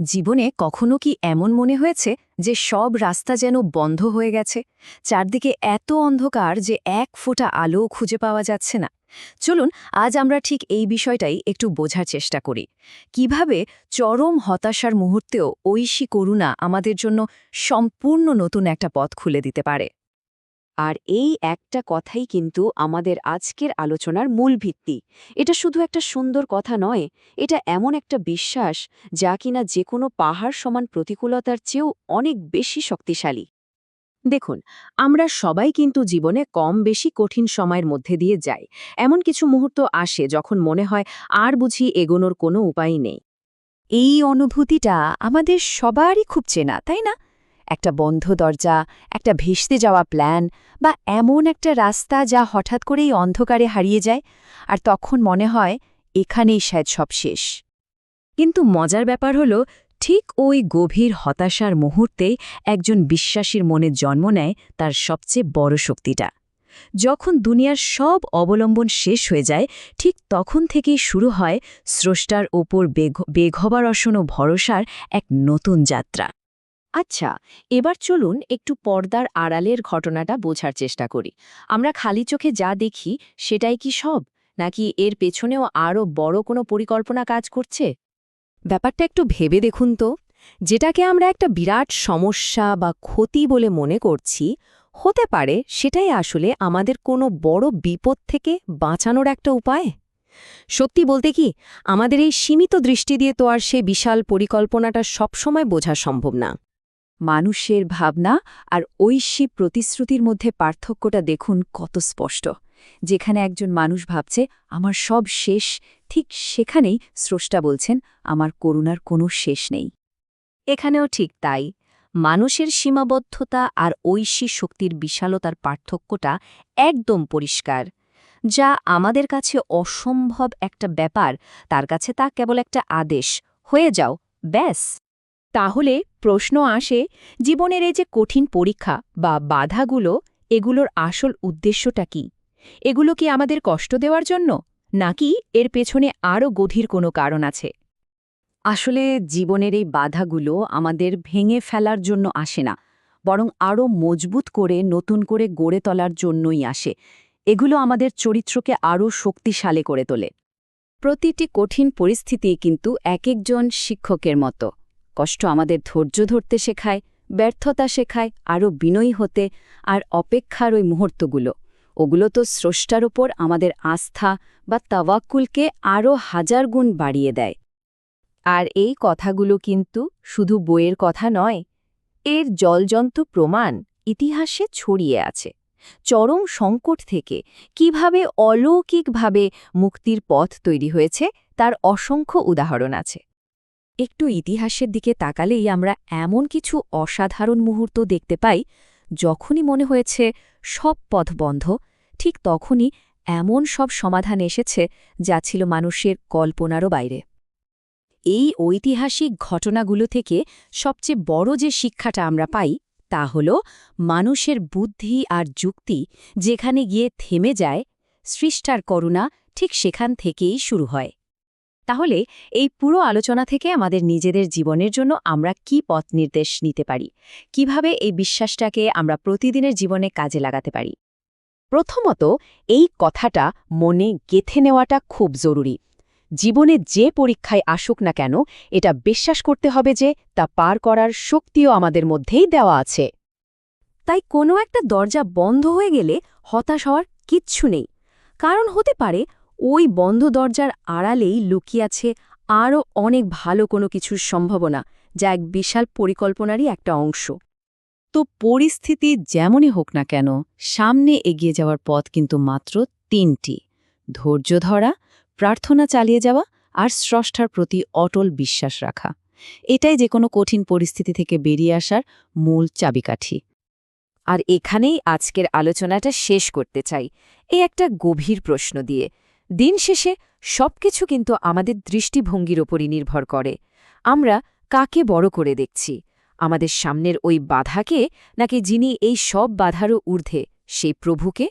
জীবনে কখনো কি এমন মনে হয়েছে যে সব রাস্তা যেন বন্ধ হয়ে গেছে? চারদিকে এত অন্ধকার যে এক ফোঁটা আলো খুঁজে পাওয়া যাচ্ছে না। চলুন, আজ আমরা ঠিক এই বিষয়টাই একটু বোঝার চেষ্টা করি। কীভাবে চরম হতাশার মুহূর্তেও ঐশী করুণা আমাদের জন্য সম্পূর্ণ নতুন একটা পথ খুলে দিতে পারে? আর এই একটা কথাই কিন্তু আমাদের আজকের আলোচনার মূল ভিত্তি। এটা শুধু একটা সুন্দর কথা নয়, এটা এমন একটা বিশ্বাস যা কিনা যে কোনো পাহাড় সমান প্রতিকূলতার চেয়েও অনেক বেশি শক্তিশালী। দেখুন, আমরা সবাই কিন্তু জীবনে কম বেশি কঠিন সময়ের মধ্যে দিয়ে যাই। এমন কিছু মুহূর্ত আসে যখন মনে হয় আর বুঝি এগোনোর কোনো উপায় নেই। এই অনুভূতিটা আমাদের সবারই খুব চেনা, তাই না? একটা বন্ধ দরজা, একটা ভেসতে যাওয়া প্ল্যান বা এমন একটা রাস্তা যা হঠাৎ করেই অন্ধকারে হারিয়ে যায় আর তখন মনে হয় এখানেই শায়দ সব শেষ। কিন্তু মজার ব্যাপার হল, ঠিক ওই গভীর হতাশার মুহূর্তে একজন বিশ্বাসীর মনে জন্ম নেয় তার সবচেয়ে বড় শক্তিটা। যখন দুনিয়ার সব অবলম্বন শেষ হয়ে যায়, ঠিক তখন থেকেই শুরু হয় স্রষ্টার ওপর বেঘবারসন ও ভরসার এক নতুন যাত্রা। আচ্ছা এবার চলুন একটু পর্দার আড়ালের ঘটনাটা বোঝার চেষ্টা করি। আমরা খালি চোখে যা দেখি, সেটাই কি সব? নাকি এর পেছনেও আরও বড় কোনো পরিকল্পনা কাজ করছে? ব্যাপারটা একটু ভেবে দেখুন তো। যেটাকে আমরা একটা বিরাট সমস্যা বা ক্ষতি বলে মনে করছি, হতে পারে সেটাই আসলে আমাদের কোনো বড় বিপদ থেকে বাঁচানোর একটা উপায়। সত্যি বলতে কি, আমাদের এই সীমিত দৃষ্টি দিয়ে তো আর সে বিশাল পরিকল্পনাটা সবসময় বোঝা সম্ভব না। মানুষের ভাবনা আর ঐশী প্রতিশ্রুতির মধ্যে পার্থক্যটা দেখুন কত স্পষ্ট। যেখানে একজন মানুষ ভাবছে, আমার সব শেষ। ঠিক সেখানেই স্রষ্টা বলছেন, আমার করুণার কোনো শেষ নেই। এখানেও ঠিক তাই। মানুষের সীমাবদ্ধতা আর ঐশী শক্তির বিশালতার পার্থক্যটা একদম পরিষ্কার। যা আমাদের কাছে অসম্ভব একটা ব্যাপার, তার কাছে তা কেবল একটা আদেশ, হয়ে যাও, ব্যাস। তাহলে প্রশ্ন আসে, জীবনের এই যে কঠিন পরীক্ষা বা বাধাগুলো, এগুলোর আসল উদ্দেশ্যটা কি? এগুলো কি আমাদের কষ্ট দেওয়ার জন্য? নাকি এর পেছনে আরও গভীর কোনো কারণ আছে? আসলে জীবনের এই বাধাগুলো আমাদের ভেঙে ফেলার জন্য আসে না, বরং আরও মজবুত করে, নতুন করে গড়ে তোলার জন্যই আসে। এগুলো আমাদের চরিত্রকে আরও শক্তিশালী করে তোলে। প্রতিটি কঠিন পরিস্থিতি কিন্তু এক একজন শিক্ষকের মতো। কষ্ট আমাদের ধৈর্য ধরতে শেখায়, ব্যর্থতা শেখায়, আরও বিনয়ী হতে আর অপেক্ষার ওই মুহূর্তগুলো। ওগুলো তো স্রষ্টার ওপর আমাদের আস্থা বা তাওয়াক্কুলকে আরও হাজার গুণ বাড়িয়ে দেয়। আর এই কথাগুলো কিন্তু শুধু বইয়ের কথা নয়, এর জলজন্ত প্রমাণ ইতিহাসে ছড়িয়ে আছে। চরম সংকট থেকে কীভাবে অলৌকিকভাবে মুক্তির পথ তৈরি হয়েছে, তার অসংখ্য উদাহরণ আছে। একটু ইতিহাসের দিকে তাকালেই আমরা এমন কিছু অসাধারণ মুহূর্ত দেখতে পাই, যখনই মনে হয়েছে সব পথ বন্ধ, ঠিক তখনই এমন সব সমাধান এসেছে যা ছিল মানুষের কল্পনারও বাইরে। এই ঐতিহাসিক ঘটনাগুলো থেকে সবচেয়ে বড় যে শিক্ষাটা আমরা পাই, তা হল মানুষের বুদ্ধি আর যুক্তি যেখানে গিয়ে থেমে যায়, সৃষ্টার করুণা ঠিক সেখান থেকেই শুরু হয়। তাহলে এই পুরো আলোচনা থেকে আমাদের নিজেদের জীবনের জন্য আমরা কি পথ নির্দেশ নিতে পারি? কীভাবে এই বিশ্বাসটাকে আমরা প্রতিদিনের জীবনে কাজে লাগাতে পারি? প্রথমত, এই কথাটা মনে গেথে নেওয়াটা খুব জরুরি। জীবনে যে পরীক্ষায় আসুক না কেন, এটা বিশ্বাস করতে হবে যে তা পার করার শক্তিও আমাদের মধ্যেই দেওয়া আছে। তাই কোনো একটা দরজা বন্ধ হয়ে গেলে হতাশ হওয়ার কিচ্ছু নেই। কারণ হতে পারে ওই বন্ধ দরজার আড়ালেই লুকিয়ে আছে আরও অনেক ভালো কোনো কিছুর সম্ভাবনা, যা এক বিশাল পরিকল্পনারই একটা অংশ। তো পরিস্থিতি যেমনই হোক না কেন, সামনে এগিয়ে যাওয়ার পথ কিন্তু মাত্র তিনটি। ধৈর্য ধরা, প্রার্থনা চালিয়ে যাওয়া আর স্রষ্টার প্রতি অটল বিশ্বাস রাখা। এটাই যে কোনো কঠিন পরিস্থিতি থেকে বেরিয়ে আসার মূল চাবিকাঠি। আর এখানেই আজকের আলোচনাটা শেষ করতে চাই। এই একটা গভীর প্রশ্ন দিয়ে দিন শেষে সবকিছু কিন্তু আমাদের দৃষ্টিভঙ্গির ওপরই নির্ভর করে। আমরা কাকে বড় করে দেখছি? আমাদের সামনের ওই বাধাকে নাকি যিনি এই সব বাধারও ঊর্ধ্বে, সেই প্রভুকে?